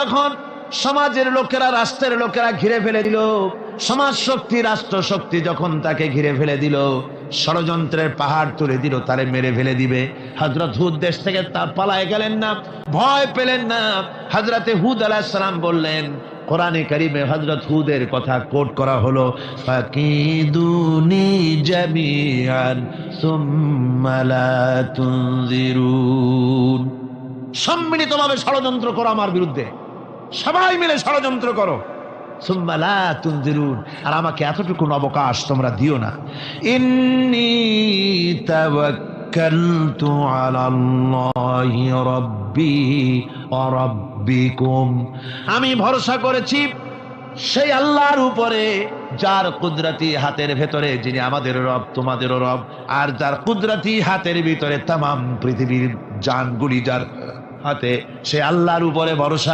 যখন সমাজের লোকেরা, রাষ্ট্রের লোকেরা ঘিরে ফেলে দিল সমাজ শক্তি রাষ্ট্র শক্তি যখন তাকে ঘিরে ফেলে দিল, ষড়যন্ত্রের পাহাড় তুলে দিল, তারে মেরে ফেলে দিবে। হজরত হুদ দেশ থেকে তা পালায় গেলেন না, ভয় পেলেন না। হজরতে হুদ আলাহিসাল্লাম বললেন, কোরআনে কারিমে হজরত হুদের কথা কোট করা হলো, ফাকিদুনি জামিআন সুম্মা লা তুনজিরুন। সম্মিলিতভাবে ষড়যন্ত্র করো আমার বিরুদ্ধে। সবাই মিলে ষড়যন্ত্র করো। আর আমাকে এতটুকু অবকাশ তোমরা দিও না। আমি ভরসা করেছি, সেই আল্লাহর উপরে যার কুদরতি হাতের ভেতরে যিনি আমাদের রব তোমাদেরও রব, আর যার কুদরতি হাতের ভিতরে তাম পৃথিবীর জানগুলি যার হাতে সে আল্লাহর উপরে ভরসা